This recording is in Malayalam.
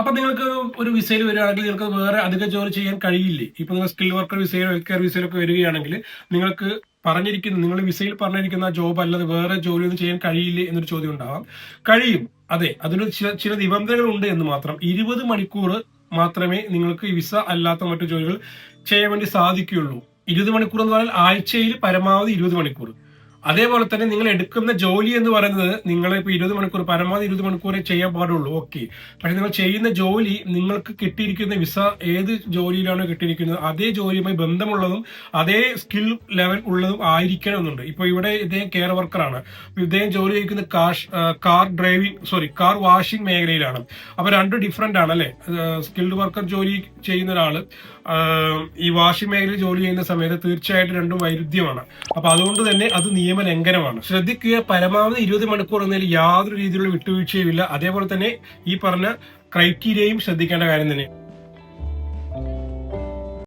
അപ്പൊ നിങ്ങൾക്ക് ഒരു വിസയിൽ വരികയാണെങ്കിൽ നിങ്ങൾക്ക് വേറെ അധിക ജോലി ചെയ്യാൻ കഴിയില്ലേ? ഇപ്പൊ നിങ്ങൾ സ്കിൽ വർക്കർ വിസയിലോ ഹെൽത്ത് കെയർ വിസയിലൊക്കെ വരികയാണെങ്കിൽ നിങ്ങൾക്ക് പറഞ്ഞിരിക്കുന്ന നിങ്ങൾ വിസയിൽ പറഞ്ഞിരിക്കുന്ന ജോബ് അല്ലാതെ വേറെ ജോലി ഒന്നും ചെയ്യാൻ കഴിയില്ലേ എന്നൊരു ചോദ്യം ഉണ്ടാവാം. കഴിയും. അതെ അതിന് ചില ചില നിബന്ധനകൾ ഉണ്ട് എന്ന് മാത്രം. ഇരുപത് മണിക്കൂർ മാത്രമേ നിങ്ങൾക്ക് വിസ അല്ലാത്ത മറ്റു ജോലികൾ ചെയ്യാൻ വേണ്ടി സാധിക്കുകയുള്ളൂ. ഇരുപത് മണിക്കൂർ എന്ന് പറഞ്ഞാൽ ആഴ്ചയിൽ പരമാവധി ഇരുപത് മണിക്കൂർ. അതേപോലെ തന്നെ നിങ്ങൾ എടുക്കുന്ന ജോലി എന്ന് പറയുന്നത് നിങ്ങൾ ഇപ്പൊ ഇരുപത് മണിക്കൂർ പരമാവധി ഇരുപത് മണിക്കൂറേ ചെയ്യാൻ പാടുള്ളൂ. ഓക്കെ പക്ഷെ നിങ്ങൾ ചെയ്യുന്ന ജോലി നിങ്ങൾക്ക് കിട്ടിയിരിക്കുന്ന വിസ ഏത് ജോലിയിലാണോ കിട്ടിയിരിക്കുന്നത് അതേ ജോലിയുമായി ബന്ധമുള്ളതും അതേ സ്കിൽ ലെവൽ ഉള്ളതും ആയിരിക്കണം എന്നുണ്ട് ഇപ്പൊ ഇവിടെ ഇദ്ദേഹം കെയർ വർക്കറാണ് ഇദ്ദേഹം ജോലി ചെയ്യുന്ന cash car driving sorry car washing മേഖലയിലാണ്. അപ്പൊ രണ്ട് ഡിഫറെന്റ് ആണ് അല്ലെ? സ്കിൽഡ് വർക്കർ ജോലി ചെയ്യുന്ന ഒരാൾ ഈ വാഷിംഗ് മേഖലയിൽ ജോലി ചെയ്യുന്ന സമയത്ത് തീർച്ചയായിട്ടും രണ്ടും വൈരുദ്ധ്യമാണ്. അപ്പൊ അതുകൊണ്ട് തന്നെ അത് നിയമലംഘനമാണ് ശ്രദ്ധിക്കുക പരമാവധി ഇരുപത് മണിക്കൂർ എന്നതിൽ യാതൊരു രീതിയിലുള്ള വിട്ടുവീഴ്ചയും ഇല്ല അതേപോലെ തന്നെ ഈ പറഞ്ഞ ക്രൈറ്റീരിയയും ശ്രദ്ധിക്കേണ്ട കാര്യം തന്നെ